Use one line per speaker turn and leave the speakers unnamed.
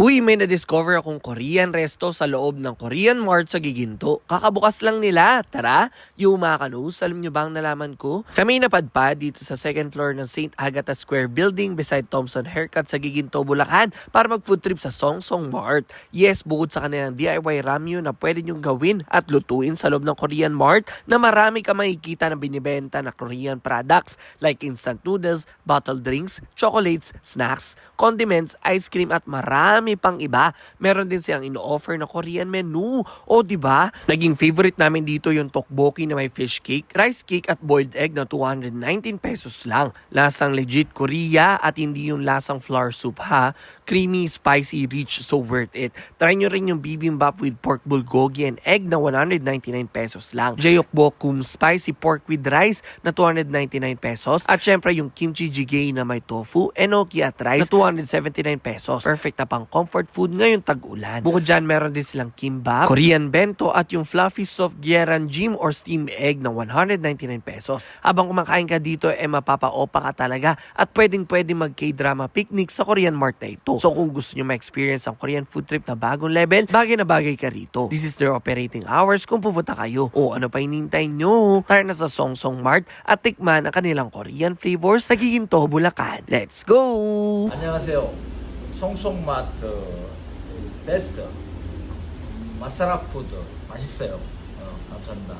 Uy, may na-discover akong Korean resto sa loob ng Korean Mart sa Giginto. Kakabukas lang nila. Tara, yung mga kanus, alam nyo ba ang nalaman ko? Kami napadpad dito sa second floor ng St. Agatha Square Building beside Thompson Haircut sa Giginto, Bulacan para mag-food trip sa Song Song Mart. Yes, bukod sa kanilang DIY ramyu na pwede nyong gawin at lutuin sa loob ng Korean Mart na marami ka makikita na binibenta na Korean products like instant noodles, bottled drinks, chocolates, snacks, condiments, ice cream at marami pang iba. Meron din silang ino-offer na Korean menu. O di ba? Naging favorite namin dito yung tteokbokki na may fish cake, rice cake at boiled egg na 219 pesos lang. Lasang legit Korea at hindi yung lasang flour soup ha. Creamy, spicy, rich, so worth it. Try nyo rin yung bibimbap with pork bulgogi and egg na 199 pesos lang. Jeyokbokum spicy pork with rice na 299 pesos. At syempre yung kimchi jjigae na may tofu, enoki at rice na 279 pesos. Perfect na pang comfort food ngayong tag-ulan. Bukod dyan, meron din silang kimbap, Korean bento at yung fluffy soft gyeran jim or steamed egg na 199 pesos. Habang kumakain ka dito, eh mapapa-opa ka talaga at pwedeng pwede mag K-drama picnic sa Korean Mart na ito. So kung gusto nyo ma-experience ang Korean food trip na bagong level, bagay na bagay ka rito. This is their operating hours kung pupunta kayo. O ano pa hinintay nyo? Tara na sa Song Song Mart at tikman ang kanilang Korean flavors sa Giginto, Bulacan. Let's go!
안녕하세요. 송송마트 베스트 마사라 푸드 맛있어요. 어, 감사합니다.